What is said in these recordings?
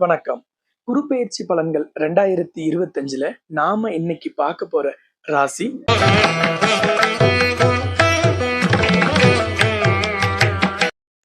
வணக்கம். குருபெயர்ச்சி பலன்கள் ரெண்டாயிரத்தி இருபத்தஞ்சுல நாம இன்னைக்கு பார்க்க போற ராசி.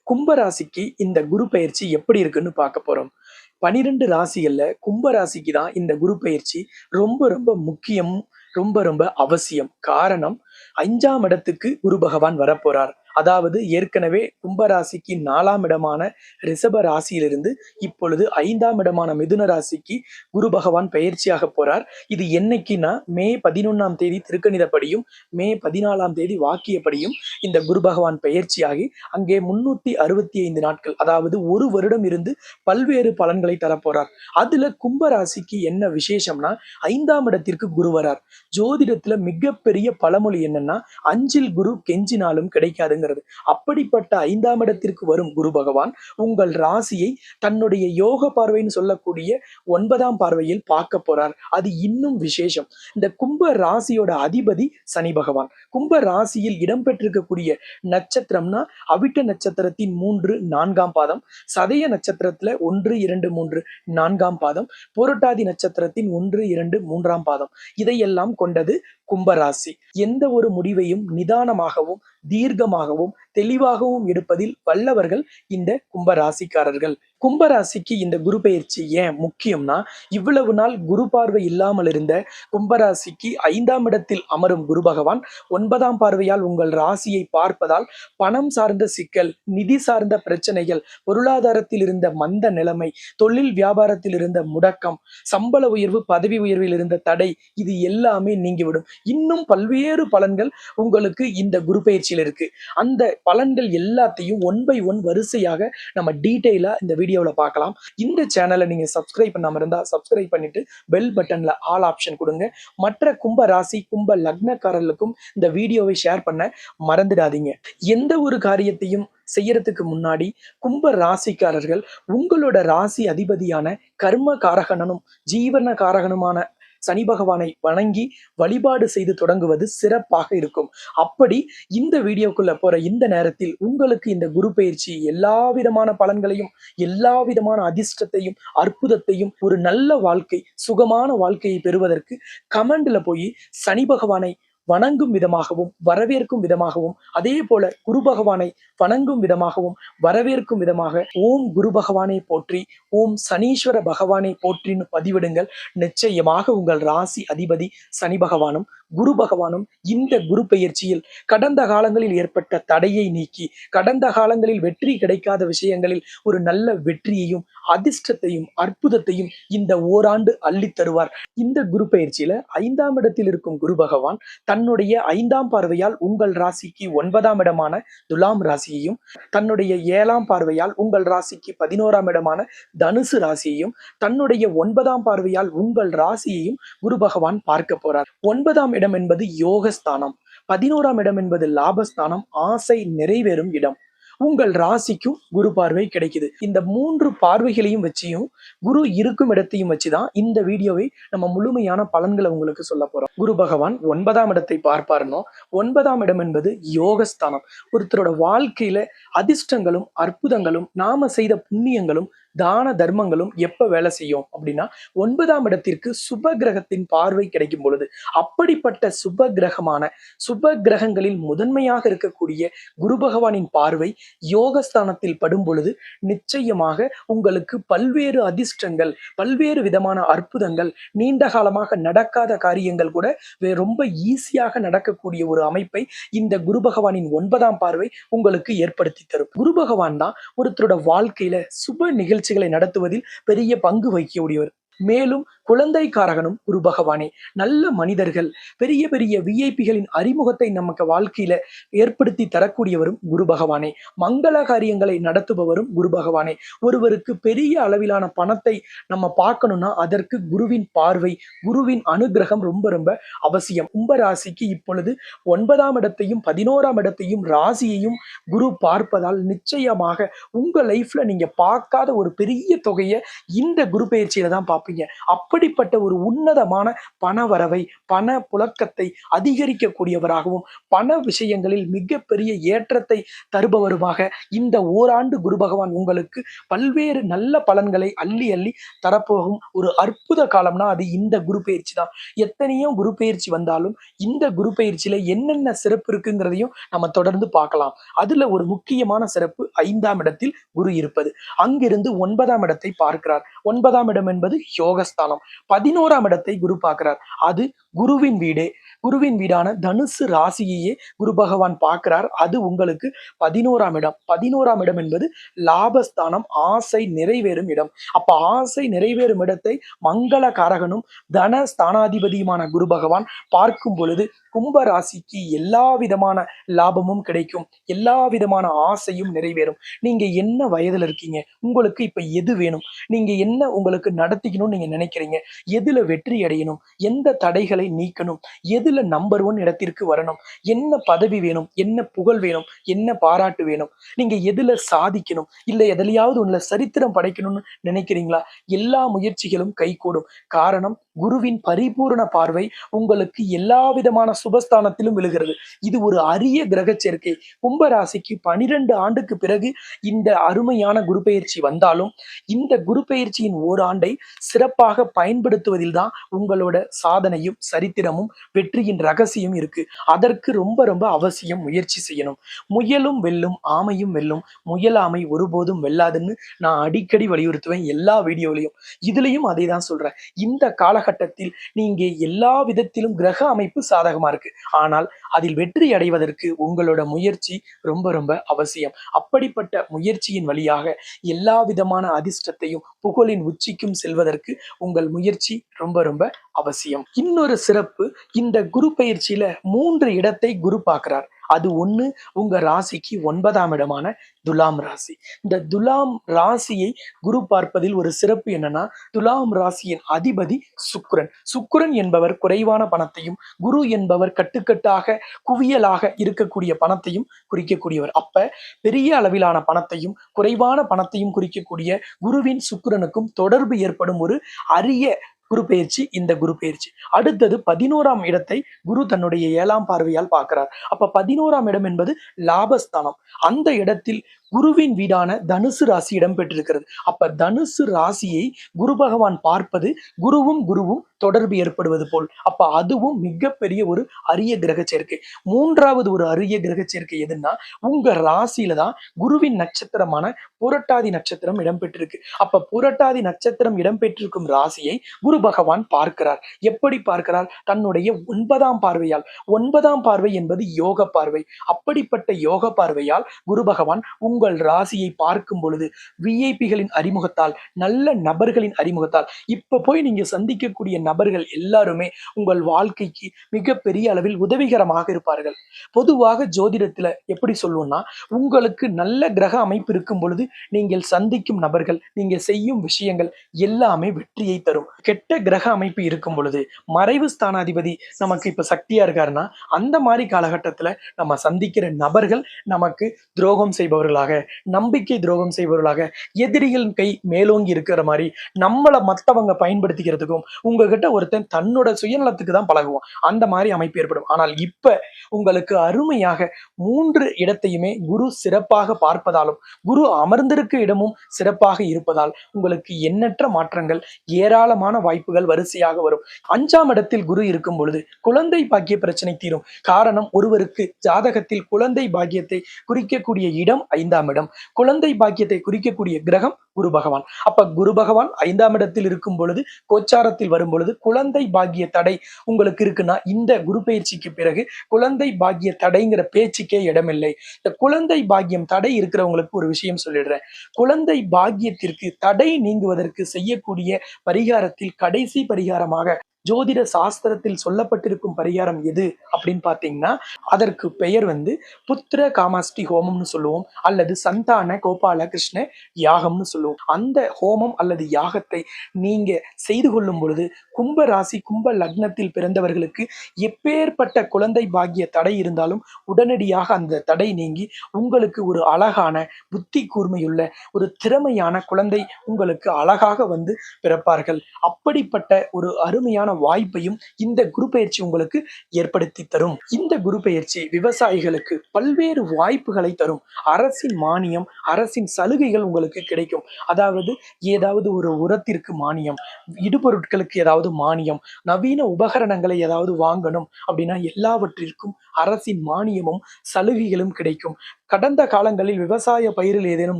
கும்ப ராசிக்கு இந்த குரு பயிற்சி எப்படி இருக்குன்னு பார்க்க போறோம். பனிரெண்டு ராசிகள்ல கும்ப ராசிக்கு தான் இந்த குரு பயிற்சி ரொம்ப ரொம்ப முக்கியம் ரொம்ப ரொம்ப அவசியம். காரணம் அஞ்சாம் இடத்துக்கு குரு பகவான் வரப்போறார். அதாவது ஏற்கனவே கும்பராசிக்கு நாலாம் இடமான ரிஷப ராசியிலிருந்து இப்பொழுது ஐந்தாம் இடமான மிதுன ராசிக்கு குரு பகவான் பயிற்சியாக போறார். இது என்னைக்குன்னா மே பதினொன்னாம் தேதி திருக்கணிதப்படியும் மே பதினாலாம் தேதி வாக்கியப்படியும் இந்த குரு பகவான் பயிற்சியாகி அங்கே முன்னூத்தி அறுபத்தி ஐந்து நாட்கள் அதாவது ஒரு வருடம் இருந்து பல்வேறு பலன்களை தரப்போறார். அதுல கும்பராசிக்கு என்ன விசேஷம்னா ஐந்தாம் இடத்திற்கு குரு வரார். ஜோதிடத்துல மிகப்பெரிய பழமொழி என்னன்னா அஞ்சில் குரு கெஞ்சினாலும் கிடைக்காதுங்க கிடைக்காதுங்கிறது அப்படிப்பட்ட ஐந்தாம் இடத்திற்கு வரும் குரு பகவான் உங்கள் ராசியை தன்னுடைய யோக பார்வைன்னு சொல்லக்கூடிய ஒன்பதாம் பார்வையில் பார்க்க போறார். அது இன்னும் விசேஷம். இந்த கும்ப ராசியோட அதிபதி சனி பகவான். கும்ப ராசியில் இடம்பெற்றிருக்கக்கூடிய நட்சத்திரம்னா அவிட்ட நட்சத்திரத்தின் மூன்று நான்காம் பாதம் சதய நட்சத்திரத்துல ஒன்று இரண்டு மூன்று நான்காம் பாதம் புரட்டாதி நட்சத்திரத்தின் ஒன்று இரண்டு மூன்றாம் பாதம். இதையெல்லாம் கொண்டது கும்பராசி எந்த ஒரு முடிவையும் நிதானமாகவும் தீர்க்கமாகவும் தெளிவாகவும் எடுப்பதில் வல்லவர்கள் இந்த கும்பராசிக்காரர்கள். கும்பராசிக்கு இந்த குரு பயிற்சி ஏன் முக்கியம்னா இவ்வளவு நாள் குரு பார்வை இல்லாமல் இருந்த கும்பராசிக்கு ஐந்தாம் இடத்தில் அமரும் குரு பகவான் ஒன்பதாம் பார்வையால் உங்கள் ராசியை பார்ப்பதால் பணம் சார்ந்த சிக்கல் நிதி சார்ந்த பிரச்சனைகள் பொருளாதாரத்தில் இருந்த மந்த நிலைமை தொழில் வியாபாரத்தில் இருந்த முடக்கம் சம்பள உயர்வு பதவி உயர்வில் இருந்த தடை இது எல்லாமே நீங்கிவிடும். இன்னும் பல்வேறு பலன்கள் உங்களுக்கு இந்த குரு பயிற்சியில் இருக்கு. அந்த பலன்கள் எல்லாத்தையும் ஒன் பை ஒன் வரிசையாக நம்ம டீட்டெயிலாக இந்த வீடியோவில் பார்க்கலாம் இந்த சேனலை நீங்கள் சப்ஸ்கிரைப் பண்ணாமல் இருந்தால் சப்ஸ்கிரைப் பண்ணிட்டு பெல் பட்டனில் ஆல் ஆப்ஷன் கொடுங்க. மற்ற கும்ப ராசி கும்ப லக்னக்காரர்களுக்கும் இந்த வீடியோவை ஷேர் பண்ண மறந்துடாதீங்க. எந்த ஒரு காரியத்தையும் செய்யறதுக்கு முன்னாடி கும்ப ராசிக்காரர்கள் உங்களோட ராசி அதிபதியான கர்ம காரகனனும் ஜீவன காரகனுமான சனி பகவானை வணங்கி வழிபாடு செய்து தொடங்குவது சிறப்பாக இருக்கும். அப்படி இந்த வீடியோக்குள்ள போற இந்த நேரத்தில் உங்களுக்கு இந்த குரு பயிற்சி எல்லா விதமான பலன்களையும் எல்லா விதமான அதிர்ஷ்டத்தையும் அற்புதத்தையும் ஒரு நல்ல வாழ்க்கை சுகமான வாழ்க்கையை பெறுவதற்கு கமெண்ட்ல போய் சனி பகவானை வணங்கும் விதமாகவும் வரவேற்கும் விதமாகவும் அதே போல குரு பகவானை வணங்கும் விதமாகவும் வரவேற்கும் விதமாக ஓம் குரு பகவானை போற்றி ஓம் சனீஸ்வர பகவானை போற்றின்னு பதிவிடுங்கள். நிச்சயமாக உங்கள் ராசி அதிபதி சனி பகவானும் குரு பகவானும் இந்த குரு பெயர்ச்சியில் கடந்த காலங்களில் ஏற்பட்ட தடையை நீக்கி கடந்த காலங்களில் வெற்றி கிடைக்காத விஷயங்களில் ஒரு நல்ல வெற்றியையும் அதிர்ஷ்டத்தையும் அற்புதத்தையும் இந்த ஓராண்டு அள்ளி தருவார். இந்த குரு பயிற்சியில ஐந்தாம் இடத்தில் இருக்கும் குரு பகவான் தன்னுடைய ஐந்தாம் பார்வையால் உங்கள் ராசிக்கு ஒன்பதாம் இடமான துலாம் ராசியையும் தன்னுடைய ஏழாம் பார்வையால் உங்கள் ராசிக்கு பதினோராம் இடமான தனுசு ராசியையும் தன்னுடைய ஒன்பதாம் பார்வையால் உங்கள் ராசியையும் குரு பகவான் பார்க்க போறார். ஒன்பதாம் இடம் இடம் என்பது யோகஸ்தானம். பதினோராம் இடம் என்பது லாபஸ்தானம். ஆசை நிறைவேறும் இடம். உங்கள் ராசிக்கும் குரு பார்வை கிடைக்குது. இந்த மூன்று பார்வைகளையும் வச்சியும் குரு இருக்கும் இடத்தையும் வச்சுதான் இந்த வீடியோவை நம்ம முழுமையான பலன்களை உங்களுக்கு சொல்ல போறோம். குரு பகவான் ஒன்பதாம் இடத்தை பார்ப்பாருனோ ஒன்பதாம் இடம் என்பது யோகஸ்தானம். ஒருத்தரோட வாழ்க்கையில அதிர்ஷ்டங்களும் அற்புதங்களும் நாம செய்த புண்ணியங்களும் தான தர்மங்களும் எப்ப வேலை செய்யும் அப்படின்னா ஒன்பதாம் இடத்திற்கு சுப கிரகத்தின் பார்வை கிடைக்கும் பொழுது அப்படிப்பட்ட சுப கிரகமான சுப கிரகங்களில் முதன்மையாக இருக்கக்கூடிய குரு பகவானின் பார்வை யோகஸ்தானத்தில் படும் பொழுது நிச்சயமாக உங்களுக்கு பல்வேறு அதிர்ஷ்டங்கள் பல்வேறு விதமான அற்புதங்கள் நீண்ட காலமாக நடக்காத காரியங்கள் கூட ரொம்ப ஈஸியாக நடக்கக்கூடிய ஒரு அமைப்பை இந்த குரு பகவானின் ஒன்பதாம் பார்வை உங்களுக்கு ஏற்படுத்தி தரும். குரு பகவான் தான் ஒருத்தரோட வாழ்க்கையில சுப நிகழ்ச்சி நிகழ்ச்சிகளை நடத்துவதில் பெரிய பங்கு வகிக்கக்கூடியவர். மேலும் குழந்தை காரகனும் குரு பகவானே நல்ல மனிதர்கள் பெரிய பெரிய விஐபிகளின் அறிமுகத்தை நமக்கு வாழ்க்கையில ஏற்படுத்தி தரக்கூடியவரும் குரு பகவானே. மங்கள காரியங்களை நடத்துபவரும் குரு பகவானே. ஒருவருக்கு பெரிய அளவிலான பணத்தை நம்ம பார்க்கணும்னா அதற்கு குருவின் பார்வை குருவின் அனுகிரகம் ரொம்ப ரொம்ப அவசியம். கும்ப ராசிக்கு இப்பொழுது ஒன்பதாம் இடத்தையும் பதினோராம் இடத்தையும் ராசியையும் குரு பார்ப்பதால் நிச்சயமாக உங்க லைஃப்ல நீங்க பார்க்காத ஒரு பெரிய தொகையை இந்த குரு பயிற்சியில தான் பார்ப்போம் பார்ப்பீங்க அப்படிப்பட்ட ஒரு உன்னதமான பண வரவை பண புழக்கத்தை அதிகரிக்கக்கூடியவராகவும் பண விஷயங்களில் மிகப்பெரிய ஏற்றத்தை தருபவருமாக இந்த ஓராண்டு குரு பகவான் உங்களுக்கு பல்வேறு நல்ல பலன்களை அள்ளி அள்ளி தரப்போகும் ஒரு அற்புத காலம்னா அது இந்த குரு பயிற்சி தான். எத்தனையோ குரு பயிற்சி வந்தாலும் இந்த குரு பயிற்சியில என்னென்ன சிறப்பு இருக்குங்கிறதையும் நம்ம தொடர்ந்து பார்க்கலாம். அதுல ஒரு முக்கியமான சிறப்பு ஐந்தாம் இடத்தில் குரு இருப்பது. அங்கிருந்து ஒன்பதாம் இடத்தை பார்க்கிறார். ஒன்பதாம் இடம் என்பது யோகஸ்தானம். பதினோராம் இடத்தை குரு பார்க்கிறார். அது குருவின் வீடே. குருவின் வீடான தனுசு ராசியையே குரு பகவான் பார்க்கிறார். அது உங்களுக்கு பதினோராம் இடம். பதினோராம் இடம் என்பது லாபஸ்தானம் ஆசை நிறைவேறும் இடம். அப்ப ஆசை நிறைவேறும் இடத்தை மங்கள காரகனும் தன ஸ்தானாதிபதியுமான குரு பகவான் பார்க்கும் பொழுது கும்ப ராசிக்கு எல்லா விதமான லாபமும் கிடைக்கும். எல்லா விதமான ஆசையும் நிறைவேறும். நீங்க என்ன வயதுல இருக்கீங்க? உங்களுக்கு இப்ப எது வேணும்? நீங்க என்ன உங்களுக்கு நடத்திக்கணும்னு நீங்க நினைக்கிறீங்க? எதுல வெற்றி அடையணும்? எந்த தடைகளை நீக்கணும்? எதுல நம்பர் ஒன் இடத்திற்கு வரணும்? என்ன பதவி வேணும்? என்ன புகழ் வேணும்? என்ன பாராட்டு வேணும்? நீங்க எதுல சாதிக்கணும்? இல்ல எதுலையாவது ஒண்ணுல சரித்திரம் படைக்கணும்னு நினைக்கிறீங்களா? எல்லா முயற்சிகளும் கைகூடும். காரணம் குருவின் பரிபூரண பார்வை உங்களுக்கு எல்லா விதமான சுபஸ்தானத்திலும் விழுகிறது. இது ஒரு அரிய கிரக சேர்க்கை. கும்பராசிக்கு பனிரெண்டு ஆண்டுக்கு பிறகு இந்த அருமையான குரு பயிற்சி வந்தாலும் இந்த குரு பயிற்சியின் ஓராண்டை சிறப்பாக பயன்படுத்துவதில் தான் உங்களோட சாதனையும் சரித்திரமும் வெற்றியின் ரகசியம் இருக்கு. அதற்கு ரொம்ப ரொம்ப அவசியம் முயற்சி செய்யணும். முயலும் வெல்லும் ஆமையும் வெல்லும். முயலாமை ஒருபோதும் வெல்லாதுன்னு நான் அடிக்கடி வலியுறுத்துவேன் எல்லா வீடியோலையும். இதுலயும் அதை தான் சொல்றேன். இந்த கால காலகட்டத்தில் நீங்க எல்லா விதத்திலும் கிரக அமைப்பு சாதகமா இருக்கு. ஆனால் அதில் வெற்றி அடைவதற்கு உங்களோட முயற்சி ரொம்ப ரொம்ப அவசியம். அப்படிப்பட்ட முயற்சியின் வழியாக எல்லா விதமான அதிர்ஷ்டத்தையும் புகழின் உச்சிக்கும் செல்வதற்கு உங்கள் முயற்சி ரொம்ப ரொம்ப அவசியம். இன்னொரு சிறப்பு இந்த குரு பயிற்சியில மூன்று இடத்தை குரு பார்க்கிறார். அது ஒண்ணு உங்க ராசிக்கு ஒன்பதாம் இடமான துலாம் ராசி. இந்த துலாம் ராசியை குரு பார்ப்பதில் ஒரு சிறப்பு என்னன்னா துலாம் ராசியின் அதிபதி சுக்கரன் சுக்கரன் என்பவர் குறைவான பணத்தையும் குரு என்பவர் கட்டுக்கட்டாக குவியலாக இருக்கக்கூடிய பணத்தையும் குறிக்கக்கூடியவர். அப்ப பெரிய அளவிலான பணத்தையும் குறைவான பணத்தையும் குறிக்கக்கூடிய குருவின் சுக்கரனுக்கும் தொடர்பு ஏற்படும் ஒரு அரிய குரு பெயர்ச்சி இந்த குரு பெயர்ச்சி அடுத்தது பதினோராம் இடத்தை குரு தன்னுடைய ஏழாம் பார்வையால் பார்க்கிறார். அப்ப பதினோராம் இடம் என்பது லாபஸ்தானம். அந்த இடத்தில் குருவின் வீடான தனுசு ராசி இடம்பெற்றிருக்கிறது. அப்ப தனுசு ராசியை குரு பகவான் பார்ப்பது குருவும் குருவும் தொடர்பு ஏற்படுவது போல். அப்ப அதுவும் மிகப்பெரிய ஒரு அரிய கிரக சேர்க்கை. மூன்றாவது ஒரு அரிய கிரக சேர்க்கை எதுன்னா உங்க ராசியில தான் குருவின் நட்சத்திரமான புரட்டாதி நட்சத்திரம் இடம்பெற்றிருக்கு. அப்ப புரட்டாதி நட்சத்திரம் இடம்பெற்றிருக்கும் ராசியை குரு பகவான் பார்க்கிறார். எப்படி பார்க்கிறார்? தன்னுடைய ஒன்பதாம் பார்வையால். ஒன்பதாம் பார்வை என்பது யோக பார்வை. அப்படிப்பட்ட யோக பார்வையால் குரு பகவான் உங்கள் ராசியை பார்க்கும் பொழுது விஐபிகளின் அறிமுகத்தால் நல்ல நபர்களின் அறிமுகத்தால் இப்போ போய் நீங்க சந்திக்கக்கூடிய நபர்கள் எல்லாருமே உங்கள் வாழ்க்கைக்கு மிகப்பெரிய அளவில் உதவிகரமாக இருப்பார்கள். பொதுவாக ஜோதிடத்தில் எப்படி சொல்லுவோம்னா உங்களுக்கு நல்ல கிரக அமைப்பு இருக்கும் பொழுது நீங்கள் சந்திக்கும் நபர்கள் நீங்க செய்யும் விஷயங்கள் எல்லாமே வெற்றியை தரும். கெட்ட கிரக அமைப்பு இருக்கும் பொழுது மறைவு ஸ்தானாதிபதி நமக்கு இப்ப சக்தியா இருக்காருன்னா அந்த மாதிரி காலகட்டத்துல நம்ம சந்திக்கிற நபர்கள் நமக்கு துரோகம் செய்பவர்களாக நம்பிக்கை துரோகம் செய்பவர்களாக எதிரிகளின் கை மேலோங்கி இருக்கிற மாதிரி நம்மளை மற்றவங்க பயன்படுத்திக்கிறதுக்கும் உங்ககிட்ட ஒருத்தன் தன்னோட சுயநலத்துக்கு தான் பழகுவான். அந்த மாதிரி அமைப்பு ஏற்படும். ஆனால் இப்ப உங்களுக்கு அருமையாக மூன்று இடத்தையுமே குரு சிறப்பாக பார்ப்பதாலும் குரு அமர்ந்திருக்க இடமும் சிறப்பாக இருப்பதால் உங்களுக்கு எண்ணற்ற மாற்றங்கள் ஏராளமான வாய்ப்புகள் வரிசையாக வரும். அஞ்சாம் இடத்தில் குரு இருக்கும் பொழுது குழந்தை பாக்கிய பிரச்சனை தீரும். காரணம் ஒருவருக்கு ஜாதகத்தில் குழந்தை பாக்கியத்தை குறிக்கக்கூடிய இடம் ஐந்தாம் ஐந்தாம் இடம். குழந்தை பாக்கியத்தை குறிக்கக்கூடிய கிரகம் குரு பகவான். அப்ப குரு பகவான் ஐந்தாம் இடத்தில் இருக்கும் பொழுது கோச்சாரத்தில் வரும் பொழுது குழந்தை பாக்கிய தடை உங்களுக்கு இருக்குன்னா இந்த குரு பயிற்சிக்கு பிறகு குழந்தை பாக்கிய தடைங்கிற பேச்சுக்கே இடமில்லை. இந்த குழந்தை பாக்கியம் தடை இருக்கிறவங்களுக்கு ஒரு விஷயம் சொல்லிடுறேன். குழந்தை பாக்கியத்திற்கு தடை நீங்குவதற்கு செய்யக்கூடிய பரிகாரத்தில் கடைசி பரிகாரமாக ஜோதிட சாஸ்திரத்தில் சொல்லப்பட்டிருக்கும் பரிகாரம் எது அப்படின்னு பார்த்தீங்கன்னா அதற்கு பெயர் வந்து புத்திர காமாஷ்டி ஹோமம்னு சொல்லுவோம் அல்லது சந்தான கோபால கிருஷ்ண யாகம்னு சொல்லுவோம். அந்த ஹோமம் அல்லது யாகத்தை நீங்க செய்து கொள்ளும் பொழுது கும்ப ராசி கும்ப லக்னத்தில் பிறந்தவர்களுக்கு எப்பேற்பட்ட குழந்தை பாக்கிய தடை இருந்தாலும் உடனடியாக அந்த தடை நீங்கி உங்களுக்கு ஒரு அழகான புத்தி கூர்மையுள்ள ஒரு திறமையான குழந்தை உங்களுக்கு அழகாக வந்து பிறப்பார்கள். அப்படிப்பட்ட ஒரு அருமையான வாய்ப்பையும் இந்த குரு பயிற்சி உங்களுக்கு ஏற்படுத்தி தரும். இந்த குரு பயிற்சி விவசாயிகளுக்கு பல்வேறு வாய்ப்புகளை தரும். அரசின் மானியம் அரசின் சலுகைகள் உங்களுக்கு கிடைக்கும். அதாவது ஏதாவது ஒரு உரத்திற்கு மானியம் இடுபொருட்களுக்கு ஏதாவது மானியம் நவீன உபகரணங்களை ஏதாவது வாங்கணும் அப்படின்னா எல்லாவற்றிற்கும் அரசின் மானியமும் சலுகைகளும் கிடைக்கும். கடந்த காலங்களில் விவசாய பயிரில் ஏதேனும்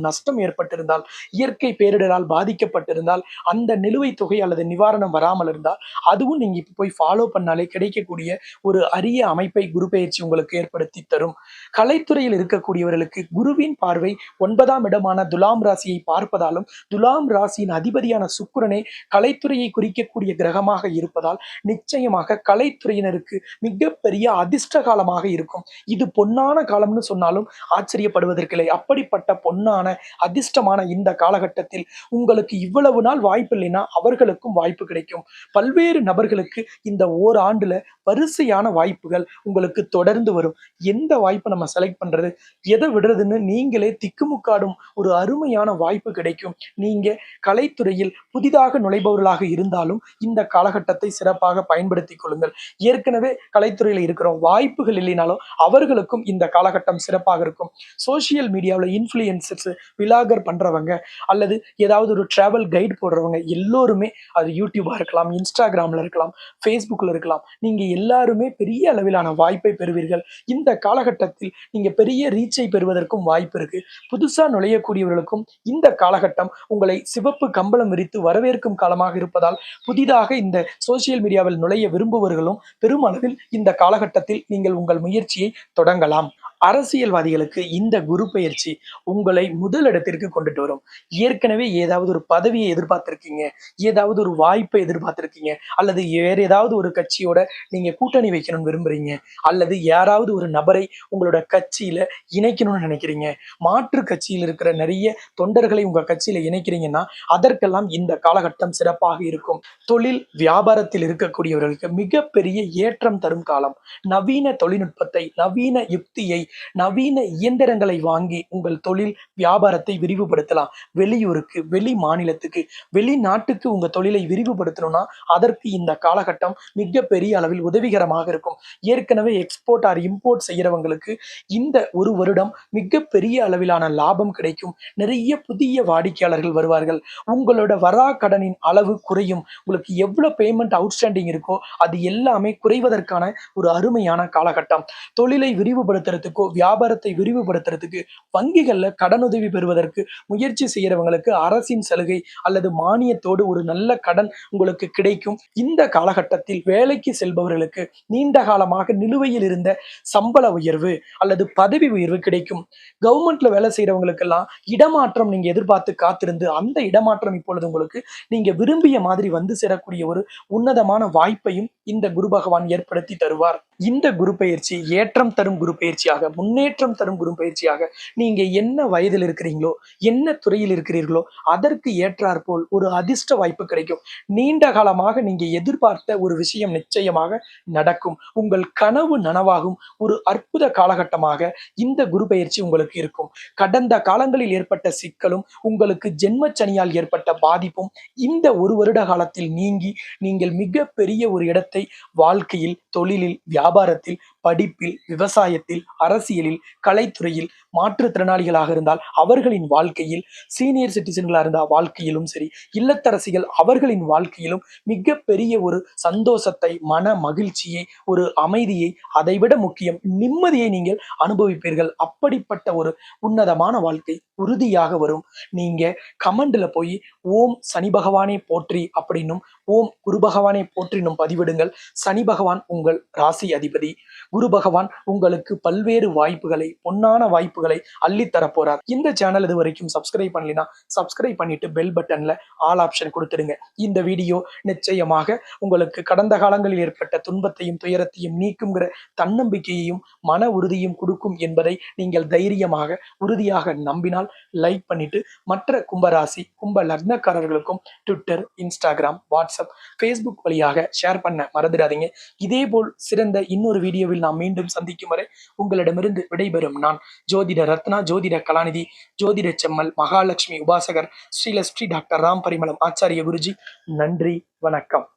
நஷ்டம் ஏற்பட்டிருந்தால் இயற்கை பேரிடரால் பாதிக்கப்பட்டிருந்தால் அந்த நிலுவைத் தொகை அல்லது நிவாரணம் வராமல் இருந்தால் அது அதுவும் நீங்க இப்ப போய் ஃபாலோ பண்ணாலே கிடைக்கக்கூடிய ஒரு அரிய அமைப்பை குரு பயிற்சி உங்களுக்கு ஏற்படுத்தி தரும். கலைத்துறையில் இருக்கக்கூடியவர்களுக்கு குருவின் பார்வை ஒன்பதாம் இடமான துலாம் ராசியை பார்ப்பதாலும் துலாம் ராசியின் அதிபதியான சுக்கரனே கலைத்துறையை குறிக்கக்கூடிய கிரகமாக இருப்பதால் நிச்சயமாக கலைத்துறையினருக்கு மிகப்பெரிய அதிர்ஷ்ட காலமாக இருக்கும். இது பொன்னான காலம்னு சொன்னாலும் ஆச்சரியப்படுவதற்கில்லை. அப்படிப்பட்ட பொன்னான அதிர்ஷ்டமான இந்த காலகட்டத்தில் உங்களுக்கு இவ்வளவு நாள் வாய்ப்பு இல்லைன்னா அவர்களுக்கும் வாய்ப்பு கிடைக்கும். பல்வேறு நபர்களுக்கு இந்த ஓராண்டில் வரிசையான வாய்ப்புகள் உங்களுக்கு தொடர்ந்து வரும். எந்த வாய்ப்பை நம்ம செலக்ட் பண்ணுறது எதை விடுறதுன்னு நீங்களே திக்குமுக்காடும் ஒரு அருமையான வாய்ப்பு கிடைக்கும். நீங்கள் கலைத்துறையில் புதிதாக நுழைபவர்களாக இருந்தாலும் இந்த காலகட்டத்தை சிறப்பாக பயன்படுத்தி கொள்ளுங்கள். ஏற்கனவே கலைத்துறையில் இருக்கிறோம். வாய்ப்புகள் இல்லைனாலும் அவர்களுக்கும் இந்த காலகட்டம் சிறப்பாக இருக்கும். சோஷியல் மீடியாவில் இன்ஃப்ளூயன்சர்ஸ் விலாகர் பண்ணுறவங்க அல்லது ஏதாவது ஒரு ட்ராவல் கைடு போடுறவங்க எல்லோருமே அது யூடியூபாக இருக்கலாம் இன்ஸ்டாகிராமில் இருக்கலாம் ஃபேஸ்புக்கில் இருக்கலாம். நீங்க எல்லாருமே பெரிய அளவிலான வாய்ப்பை பெறுவீர்கள். இந்த காலகட்டத்தில் நீங்க பெரிய ரீச்சை பெறுவதற்கும் வாய்ப்பு இருக்கு. புதுசா நுழையக்கூடியவர்களுக்கும் இந்த காலகட்டம் உங்களை சிவப்பு கம்பளம் விரித்து வரவேற்கும் காலமாக இருப்பதால் புதிதாக இந்த சோசியல் மீடியாவில் நுழைய விரும்புபவர்களும் பெருமளவில் இந்த காலகட்டத்தில் நீங்கள் உங்கள் முயற்சியை தொடங்கலாம். அரசியல்வாதிகளுக்கு இந்த குரு பயிற்சி உங்களை முதலிடத்திற்கு கொண்டுட்டு வரும். ஏற்கனவே ஏதாவது ஒரு பதவியை எதிர்பார்த்திருக்கீங்க ஏதாவது ஒரு வாய்ப்பை எதிர்பார்த்திருக்கீங்க அல்லது வேற ஏதாவது ஒரு கட்சியோட நீங்க கூட்டணி வைக்கணும்னு விரும்புறீங்க அல்லது யாராவது ஒரு நபரை உங்களோட கட்சியில இணைக்கணும்னு நினைக்கிறீங்க மாற்று கட்சியில் இருக்கிற நிறைய தொண்டர்களை உங்க கட்சியில இணைக்கிறீங்கன்னா அதற்கெல்லாம் இந்த காலகட்டம் சிறப்பாக இருக்கும். தொழில் வியாபாரத்தில் இருக்கக்கூடியவர்களுக்கு மிகப்பெரிய ஏற்றம் தரும் காலம். நவீன தொழில்நுட்பத்தை நவீன யுக்தியை நவீன இயந்திரங்களை வாங்கி உங்கள் தொழில் வியாபாரத்தை விரிவுபடுத்தலாம். வெளியூருக்கு வெளி மாநிலத்துக்கு வெளிநாட்டுக்கு உங்கள் தொழிலை விரிவுபடுத்தணும்னா அதற்கு இந்த காலகட்டம் மிகப்பெரிய அளவில் உதவிகரமாக இருக்கும். ஏற்கனவே எக்ஸ்போர்ட் ஆர் இம்போர்ட் செய்கிறவங்களுக்கு இந்த ஒரு வருடம் மிகப்பெரிய அளவிலான லாபம் கிடைக்கும். நிறைய புதிய வாடிக்கையாளர்கள் வருவார்கள். உங்களோட வரா கடனின் அளவு குறையும். உங்களுக்கு எவ்வளவு பேமெண்ட் அவுட்ஸ்டாண்டிங் இருக்கோ அது எல்லாமே குறைவதற்கான ஒரு அருமையான காலகட்டம். தொழிலை விரிவுபடுத்துறதுக்கு வியாபாரத்தை விரிவுபடுத்துறதுக்கு வங்கிகளில் கடனுதவி பெறுவதற்கு முயற்சி செய்யறவங்களுக்கு அரசின் சலுகை அல்லது மானியத்தோடு ஒரு நல்ல கடன் உங்களுக்கு கிடைக்கும். இந்த காலகட்டத்தில் வேலைக்கு செல்பவர்களுக்கு நீண்ட காலமாக நிலுவையில் இருந்த சம்பள உயர்வு அல்லது பதவி உயர்வு கிடைக்கும். கவர்மெண்ட்ல வேலை செய்யறவங்களுக்கெல்லாம் இடமாற்றம் நீங்க எதிர்பார்த்து காத்திருந்து அந்த இடமாற்றம் இப்பொழுது உங்களுக்கு நீங்க விரும்பிய மாதிரி வந்து சேரக்கூடிய ஒரு உன்னதமான வாய்ப்பையும் இந்த குரு பகவான் ஏற்படுத்தி தருவார். இந்த குரு பயிற்சி ஏற்றம் தரும் குரு பயிற்சியாக முன்னேற்றம் தரும் குரு பயிற்சியாக நீங்க என்ன வயதில் இருக்கிறீங்களோ என்ன துறையில் இருக்கிறீர்களோ அதற்கு ஏற்றாற்போல் ஒரு அதிர்ஷ்ட வாய்ப்பு கிடைக்கும். நீண்ட காலமாக நீங்க எதிர்பார்த்த ஒரு விஷயம் நிச்சயமாக நடக்கும். உங்கள் கனவு நனவாகும். ஒரு அற்புத காலகட்டமாக இந்த குரு பயிற்சி உங்களுக்கு இருக்கும். கடந்த காலங்களில் ஏற்பட்ட சிக்கலும் உங்களுக்கு ஜென்மச்சனியால் ஏற்பட்ட பாதிப்பும் இந்த ஒரு வருட காலத்தில் நீங்கி நீங்கள் மிகப்பெரிய ஒரு இடத்தை வாழ்க்கையில் தொழிலில் வியாபாரத்தில் படிப்பில் விவசாயத்தில் அரசியலில் கலைத்துறையில் மாற்றுத்திறனாளிகளாக இருந்தால் அவர்களின் வாழ்க்கையில் சீனியர் சிட்டிசன்களாக இருந்தால் வாழ்க்கையிலும் சரி இல்லத்தரசிகள் அவர்களின் வாழ்க்கையிலும் மிகப்பெரிய ஒரு சந்தோஷத்தை மன மகிழ்ச்சியை ஒரு அமைதியை அதைவிட முக்கியம் நிம்மதியை நீங்கள் அனுபவிப்பீர்கள். அப்படிப்பட்ட ஒரு உன்னதமான வாழ்க்கை உறுதியாக வரும். நீங்க கமெண்ட்ல போய் ஓம் சனி பகவானே போற்றி அப்படின்னும் ஓம் குரு பகவானே போற்றினும் பதிவிடுங்கள். சனி பகவான் உங்கள் ராசி அதிபதி குரு பகவான் உங்களுக்கு பல்வேறு வாய்ப்புகளை பொன்னான வாய்ப்புகளை அள்ளித்தரப் போறார் இந்த சேனல் இது வரைக்கும் சப்ஸ்கிரைப் பண்ணலைன்னா சப்ஸ்கிரைப் பண்ணிட்டு பெல் பட்டன்ல ஆல் ஆப்ஷன் கொடுத்துடுங்க. இந்த வீடியோ நிச்சயமாக உங்களுக்கு கடந்த காலங்களில் ஏற்பட்ட துன்பத்தையும் துயரத்தையும் நீக்குங்கிற தன்னம்பிக்கையையும் மன உறுதியும் கொடுக்கும் என்பதை நீங்கள் தைரியமாக உறுதியாக நம்பினால் லைக் பண்ணிட்டு மற்ற கும்பராசி கும்ப லக்னக்காரர்களுக்கும் ட்விட்டர் இன்ஸ்டாகிராம் வாட்ஸ்அப் ஃபேஸ்புக் வழியாக ஷேர் பண்ண மறந்துடாதீங்க. இதேபோல் சிறந்த இன்னொரு வீடியோவில் நாம் மீண்டும் சந்திக்கும் வரை உங்களிடமிருந்து விடைபெறும் நான் ஜோதிட ரத்னா ஜோதிட கலாநிதி ஜோதிட செம்மல் மகாலட்சுமி உபாசகர் ஸ்ரீலஸ்ரீ டாக்டர் ராம் பரிமளம் ஆச்சாரிய குருஜி. நன்றி வணக்கம்.